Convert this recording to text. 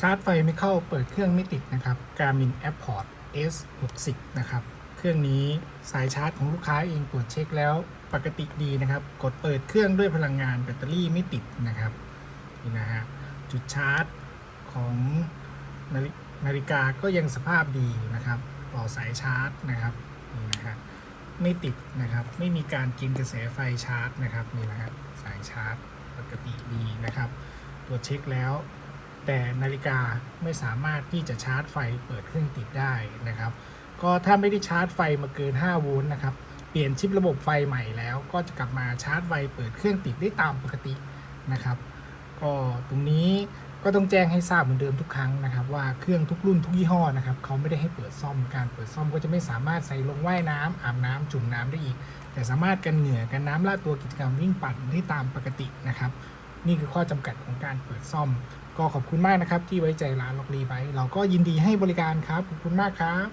ชาร์จไฟไม่เข้าเปิดเครื่องไม่ติดนะครับ Garmin Airport S60 นะครับ เครื่องนี้สายชาร์จของลูกค้าเองตรวจเช็คแล้วปกติดีนะครับ กดเปิดเครื่องด้วยพลังงานแบตเตอรี่ไม่ติดนะครับนี่นะฮะจุดชาร์จของนาฬินาฬิกาก็ยังสภาพดีนะครับต่อสายชาร์จนะครับนี่นะฮะไม่ติดนะครับ ไม่มีการกินกระแสไฟชาร์จนะครับนี่นะฮะสายชาร์จปกติดีนะครับ ตรวจเช็คแล้ว แต่นาฬิกาไม่สามารถที่จะชาร์จไฟเปิดเครื่องติดได้นะครับ ก็ถ้าไม่ได้ชาร์จไฟมาเกิน 5 โวลต์นะครับ เปลี่ยนชิประบบไฟใหม่แล้ว ก็จะกลับมาชาร์จไฟเปิดเครื่องติดได้ตามปกตินะครับ ก็ตรงนี้ก็ต้องแจ้งให้ทราบเหมือนเดิมทุกครั้งนะครับ ว่าเครื่องทุกรุ่นทุกยี่ห้อนะครับเขาไม่ได้ให้เปิดซ่อมการเปิดซ่อมก็จะไม่สามารถใส่ลงว่ายน้ำอาบน้ำจุ่มน้ำได้อีก แต่สามารถกันเหงื่อกันน้ำลาดตัวกิจกรรมวิ่งปั่นได้ตามปกตินะครับ นี่คือข้อจำกัดของการเปิดซ่อม ก็ขอบคุณมากนะครับ ที่ไว้ใจร้านล็อกรีไบเราก็ยินดีให้บริการครับ ขอบคุณมากครับ